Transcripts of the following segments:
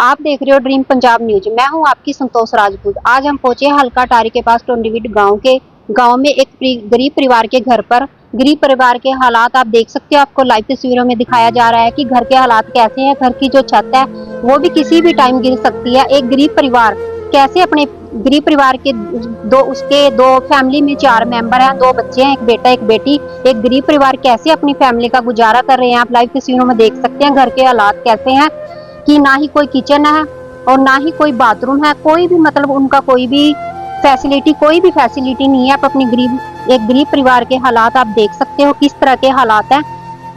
आप देख रहे हो ड्रीम पंजाब न्यूज़। मैं हूँ आपकी संतोष राजपूत। आज हम पहुँचे हल्का टारी के पास टोंडीविड गाँव के। गाँव में एक गरीब परिवार के घर पर। गरीब परिवार के हालात आप देख सकते हो। आपको लाइव तस्वीरों में दिखाया जा रहा है कि घर के हालात कैसे हैं। घर की जो छत है, वो भी किसी भी टाइम गिर सकती है। एक गरीब परिवार कैसे अपने गरीब परिवार के दो, उसके दो फैमिली में चार मेंबर हैं, दो बच्चे हैं, एक बेटा, एक बेटी। एक गरीब परिवार कैसे अपनी फैमिली का गुजारा कर रहे हैं? आप लाइव तस्वीरों में देख सकते हैं घर के हालात कैसे हैं। कि ना ही कोई किचन है और ना ही कोई बाथरूम है। कोई भी मतलब उनका कोई भी फैसिलिटी कोई भी फैसिलिटी नहीं है। आप अपनी गरीब, एक गरीब परिवार के हालात आप देख सकते हो, किस तरह के हालात हैं।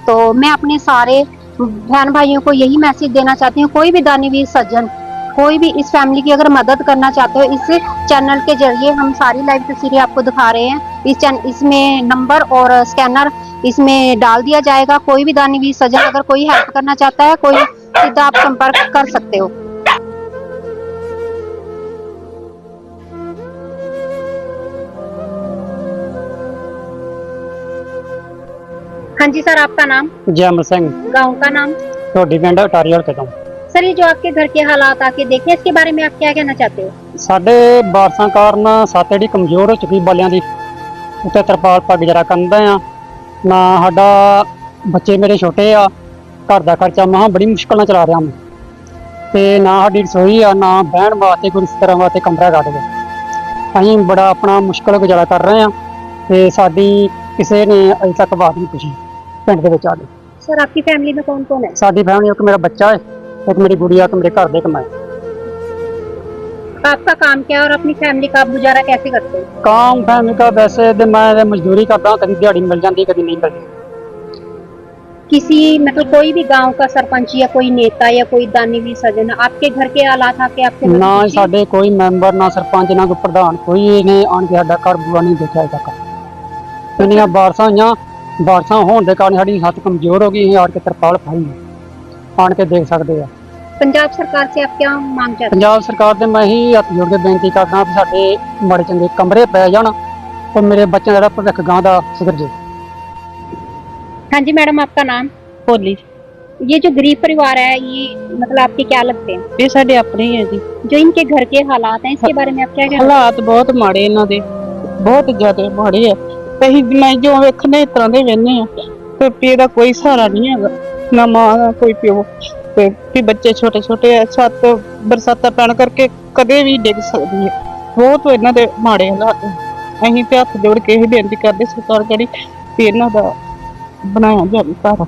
तो मैं अपने सारे बहन भाइयों को यही मैसेज देना चाहती हूँ। कोई भी दानवीर सज्जन, कोई भी इस फैमिली की अगर मदद करना चाहते हो, इस चैनल के ज़रिए हम सारी लाइव तस्वीरें आपको दिखा रहे हैं। इस चैनल इसमें नंबर और स्कैनर इसमें डाल दिया जाएगा। कोई भी दानवीर सज्जन अगर कोई हेल्प करना चाहता है, कोई सीधा आप संपर्क कर सकते हो हाँ जी सर आपका नाम ਜੈਮਲ ਸਿੰਘ गांव का नाम ਢੋਡੀ ਪਿੰਡ ਅਟਾਰੀ ਹਲਕੇ ਤੋਂ सर ये जो आपके घर के हालात आके देखे इसके बारे में आप क्या कहना चाहते हो ਸਾਡੇ ਬਾਰਸਾਂ ਕਾਰਨ ਸੱਤ ਜਿਹੜੀ ਕਮਜ਼ੋਰ ਹੋ ਚੁੱਕੀ ਬਾਲਿਆਂ ਦੀ ਉੱਤੇ ਤਰਪਾਲ ਪਾ ਗੁਜ਼ਾਰਾ ਕਰਦਾ ਆ ਨਾ ਸਾਡਾ ਬੱਚੇ ਮੇਰੇ ਛੋਟੇ ਆ ਘਰ ਦਾ ਖਰਚਾ ਮਹਾਂ ਬੜੀ ਮੁਸ਼ਕਲ ਨਾਲ ਚਲਾ ਰਿਹਾ ਮੈਂ ਤੇ ਨਾ ਸਾਡੀ ਰਸੋਈ ਆ ਨਾ ਬਹਿਣ ਵਾਸਤੇ ਕੋਈ ਇਸ ਤਰ੍ਹਾਂ ਵਾਸਤੇ ਕਮਰਾ ਕੱਢ ਦੇ ਅਸੀਂ ਬੜਾ ਆਪਣਾ ਮੁਸ਼ਕਲ ਗੁਜ਼ਾਰਾ ਕਰ ਰਹੇ ਆ ਤੇ ਸਾਡੀ ਕਿਸੇ ਨੇ ਅਜੇ ਤੱਕ ਬਾਤ ਨਹੀਂ ਪੁੱਛੀ ਪਿੰਡ ਦੇ ਵਿੱਚ ਆ ਕੇ सर आपकी फैमिली में कौन कौन है ਸਾਡੀ ਫੈਮਿਲੀ ਇੱਕ ਮੇਰਾ ਬੱਚਾ ਹੈ ਇੱਕ ਮੇਰੀ ਗੁੜੀਆ ਇੱਕ ਮੇਰੇ ਘਰ ਦੇ ਕਮਾਏ आपका काम क्या है और अपनी फैमिली का आप गुजारा कैसे करते हो काम फैमिली का वैसे ਤੇ ਮੈਂ ਤੇ ਮਜ਼ਦੂਰੀ ਕਰਦਾ ਕਦੀ ਦਿਹਾੜੀ ਮਿਲ ਜਾਂਦੀ ਕਦੀ ਨਹੀਂ ਮਿਲਦੀ किसी मतलब कोई भी गांव का सरपंच या कोई नेता या कोई दानवीर सज्जन आपके घर के हालात आके आपसे मदद ਨਾ पूछी? ਸਾਡੇ ਕੋਈ ਮੈਂਬਰ ਨਾ ਸਰਪੰਚ ਨਾ ਕੋਈ ਪ੍ਰਧਾਨ ਕੋਈ ਨੇ ਆਣ ਕੇ ਸਾਡਾ ਘਰ ਬੁਆ ਨਹੀਂ ਦੇਖਿਆ ਅਜੇ ਤੱਕ ਇੰਨੀਆਂ ਬਾਰਸਾਂ ਹੋਈਆਂ ਬਾਰਸਾਂ ਹੋਣ ਦੇ ਕਾਰਨ ਸਾਡੀ ਹੱਥ ਕਮਜ਼ੋਰ ਹੋ ਗਈ ਅਸੀਂ ਆਣ ਕੇ ਤਰਪਾਲ ਪਾਈ ਹੈ। ਆਣ ਕੇ ਦੇਖ ਸਕਦੇ ਆ पंजाब सरकार से आप क्या मांग चाहते ਪੰਜਾਬ ਸਰਕਾਰ ਦੇ ਮੈਂ ਹੀ ਹੱਥ ਜੋੜ ਕੇ ਬੇਨਤੀ ਕਰਦਾ ਵੀ ਸਾਡੇ ਮਾੜੇ ਚੰਗੇ ਕਮਰੇ ਪੈ ਜਾਣ ਤੇ ਮੇਰੇ ਬੱਚਿਆਂ ਦਾ ਜਿਹੜਾ ਭਵਿੱਖ ਗਾਂ ਦਾ ਸੁਧਰ ਜੇ हैं हाँ जी मैडम आपका नाम ਹੋਲੀ ये जो गरीब परिवार है ये मतलब आपके क्या लगते हैं ਇਹ ਸਾਡੇ ਆਪਣੇ ਹੀ ਹੈ ਜੀ जो इनके घर के हालात हैं इसके बारे में आप क्या कहना ਹਾਲਾਤ ਬਹੁਤ ਮਾੜੇ ਇਹਨਾਂ ਦੇ ਬਹੁਤ ਜ਼ਿਆਦਾ ਮਾੜੇ ਆ ਤੇ ਅਸੀਂ ਮੈਂ ਜੋ ਵੇਖਨੇ ਇਸ ਤਰ੍ਹਾਂ ਦੇ ਵੇਨੇ ਆ ਤੇ ਪੀ ਦਾ ਕੋਈ ਸਹਾਰਾ ਨਹੀਂ ਹੈਗਾ ਨਾ ਮਾਂ ਦਾ ਕੋਈ ਪਿਓ ਤੇ ਵੀ ਬੱਚੇ ਛੋਟੇ ਛੋਟੇ ਆ ਛੱਤ ਬਰਸਾਤਾਂ ਪੈਣ ਕਰਕੇ ਕਦੇ ਵੀ ਡਿੱਗ ਸਕਦੀ ਹੈ ਬਹੁਤ ਇਹਨਾਂ ਦੇ ਮਾੜੇ ਹਾਲਾਤ ਆ। ਅਸੀਂ ਤੇ ਹੱਥ ਜੋੜ ਕੇ ਇਹ ਬੇਨਤੀ ਕਰਦੇ ਸਰਕਾਰ ਕਰੀ ਵੀ ਇਹਨਾਂ ਦਾ 不能养家，你咋办